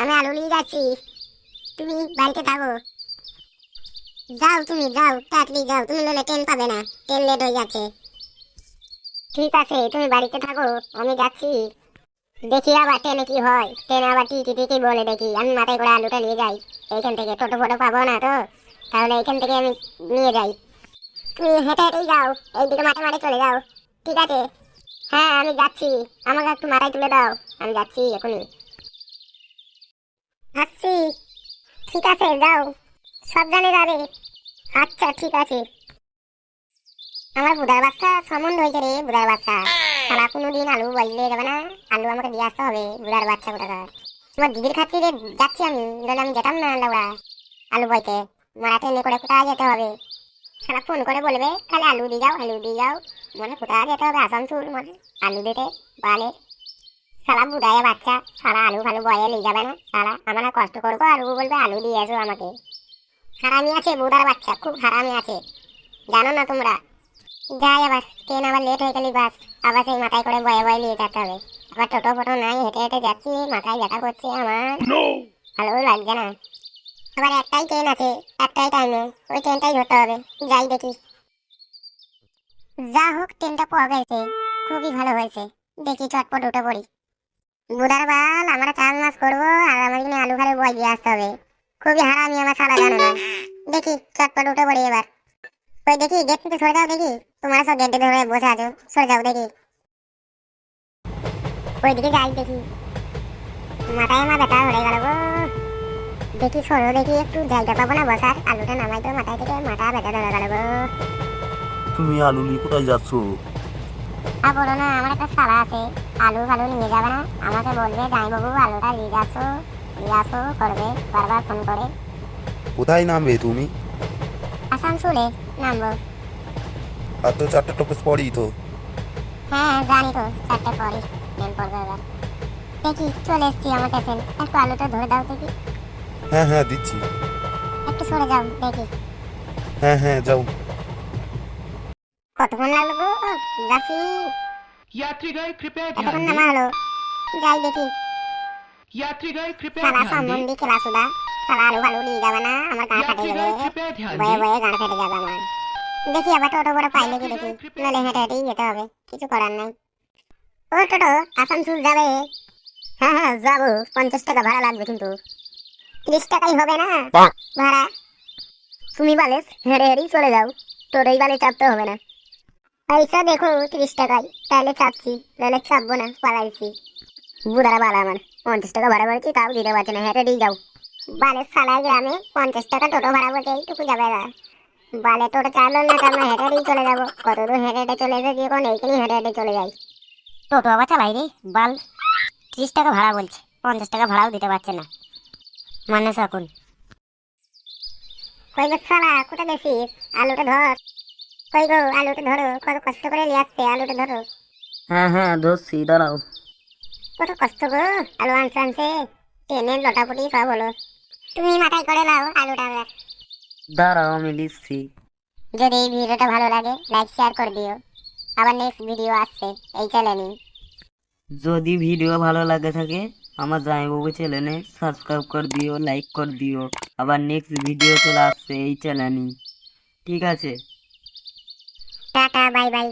আমি আলু নিয়ে যাচ্ছি। তুমি বাড়িতে থাকো। যাও তুমি, যাও, তাড়াতাড়ি যাও। তুমি নইলে ট্রেন পাবে না, ট্রেন লেট হয়ে যাচ্ছে। ঠিক আছে, তুমি বাড়িতে থাকো, আমি যাচ্ছি। দেখি আবার ট্রেনে কি হয়। ট্রেনে আবার টিটি টিটি বলে দেখি। আমি মাথায় করে আলুটা নিয়ে যাই। এইখান থেকে টোটো ফোটো পাবো না তো? তাহলে এইখান থেকে আমি নিয়ে যাই। তুমি হেঁটে হেঁটেই যাও, এইদিকে মাঠে মাঠে চলে যাও। ঠিক আছে? হ্যাঁ আমি যাচ্ছি। আমাকে একটু মাথায় তুলে দাও। আমি যাচ্ছি এখনই। আসছি। ঠিক আছে, যাও। সাবধানে যাবে। আচ্ছা ঠিক আছে। আমার বুধার বাচ্চা সম্বন্ধ হয়েছে রে, বুধার বাচ্চা। সারা কোনো দিন আলু বললে যাবে না, আলু আমাকে দিয়ে আসতে হবে, বুধার বাচ্চা কোথাকার। তোমার দিদির খাতিরে যাচ্ছি আমি নাহলে আমি যেতাম না লাউড়া। আলু বইতে মারা ট্রেনে করে কোথায় যেতে হবে? সারা ফোন করে বলবে খালি আলু দিয়ে যাও, আলু দিয়ে যাও। মানে কোথায় যেতে হবে, আসানসোল মানে আলু দিতে, বালে। সারা বুধায় বাচ্চা সারা আলু ফালু বয়ে নিয়ে যাবে না? সারা আমরা কষ্ট করব আর ও বলবে আলু দিয়ে এসো আমাকে। হারামি আছে বুধার বাচ্চা খুব হারামি আছে। জানো না তোমরা? যাই আবার ট্রেন আবার লেট হয়ে গেলি বাস। আবার সেই মাথায় করে বয়ে বয়ে নিয়ে যেতে হবে। আবার টোটো ফোটো নাই হেঁটে হেঁটে যাচ্ছি মাথায় ব্যথা করছে আমার। ভালো লাগছে না। আবার একটাই ট্রেন আছে একটাই টাইমে ওই ট্রেনটাই ধরতে হবে। যাই দেখি। যা হোক ট্রেনটা পাওয়া গেছে। খুবই ভালো হয়েছে। দেখি চটপট উঠে পড়ি। বুধার বাল, আমরা চার মাস করব আর আমার জন্য আলু ফালু বয় দিয়ে আসতে হবে। খুবই হারামি আমার সারা জানো না? দেখি, চটপট উঠে পড়ি এবার। ওই দেখি গেট থেকে সরে যাও দেখি। তোমরা সব গেটে ধরে বসে আছো। সরে যাও দেখি। ওই দিকে যাই দেখি। মাথায় আমার ব্যথা হয়ে গেল গো। দেখি, সরো দেখি, একটু জায়গা পাবো না বসার? আলুটা নামাই তো মাথায় থেকে, মাথা ব্যথা ধরে গেল গো। তুমি আলু নিয়ে কোথায় যাচ্ছ? আর বলো না আমার একটা শালা আছে। আলু ফালু নিয়ে যাবে না? আমাকে বলবে যাই বাবু আলুটা নিয়ে আসো নিয়ে আসো করবে বারবার ফোন করে। কোথায় নামবে তুমি? আসানসোলে নামবো। আর তো চারটে টপেস পরেই তো। হ্যাঁ জানি তো চারটে পরে ট্রেন পড়বে এবার। দেখি চলে এসছি আমার স্টেশন একটু আলুটা ধরে দাও দেখি। হ্যাঁ হ্যাঁ দিচ্ছি। একটু সরে যাও দেখি। হ্যাঁ হ্যাঁ যাও। কতক্ষণ লাগলো গো ও, যাচ্ছি यात्रीगण कृपया এতক্ষণ ध्यान নামা दें হলো যাই দেখি यात्रीगण कृपया সারা ध्यान दें সম্বন্ধে খেলা সুদা সারা আলু ফালু নিয়ে যাবে না আমার গা ফাটে যাবে यात्रीगण कृपया ध्यान বয়ে दें বয়ে গান ফেটে যাবে আমার দেখি আবার টোটো বড় পাই নাকি দেখি নাহলে হেঁটে হেঁটেই যেতে হবে কিছু করার নাই ও টোটো আসানসোল যাবে হ্যাঁ হ্যাঁ যাবো পঞ্চাশ টাকা ভাড়া লাগবে কিন্তু তিরিশ টাকাই হবে না ভাড়া তুমি বালেস হেঁটে হেঁটেই চলে যাও টোটোই বালে চাপতে হবে না পয়সা দেখো তিরিশ টাকায়। তাহলে চাপছি নাহলে চাপবো না, পালাইছি। বুধারা বালা আমার, পঞ্চাশ টাকা ভাড়া বলছি তাও দিতে পারছে না হেঁটে দিয়ে যাও। বালের সালা গ্রামে পঞ্চাশ টাকা টোটো ভাড়া বলছে এইটুকু যাবে না। বালে টোটো চাললো না, তার হেঁটে হেঁটেই চলে যাব। কত দূর হেঁটে হেঁটে চলে এসে যখন এইখানে হেঁটে হেঁটে চলে যাই। টোটো আবার চালাই রে, বাল। ত্রিশ টাকা ভাড়া বলছে, পঞ্চাশ টাকা ভাড়াও দিতে পারছে না। মানুষ এখন কই গো সালা কোথায় গেছিস? আলুটা ধর। কই গো আলুটা ধরো কত কষ্ট করে নিয়ে আসছে আলুটা ধরো। হ্যাঁ হ্যাঁ ধরছি দাঁড়াও। কত কষ্ট গো আলু আনছে আনছে। ট্রেনে লটাপটি সব হলো। তুমি মাথায় করে নাও আলুটা এবার দাঁড়াও আমি লিখছি যদি এই ভিডিওটা ভালো লাগে লাইক শেয়ার করে দিও। আবার নেক্সট ভিডিও আসছে এই চ্যানেলে যদি ভিডিও ভালো লাগে থাকে আমার জামাইবাবু চ্যানেলে সাবস্ক্রাইব করে দিও লাইক করে দিও। আবার নেক্সট ভিডিও চলে আসছে এই চ্যানেলে ঠিক আছে? Tata bye bye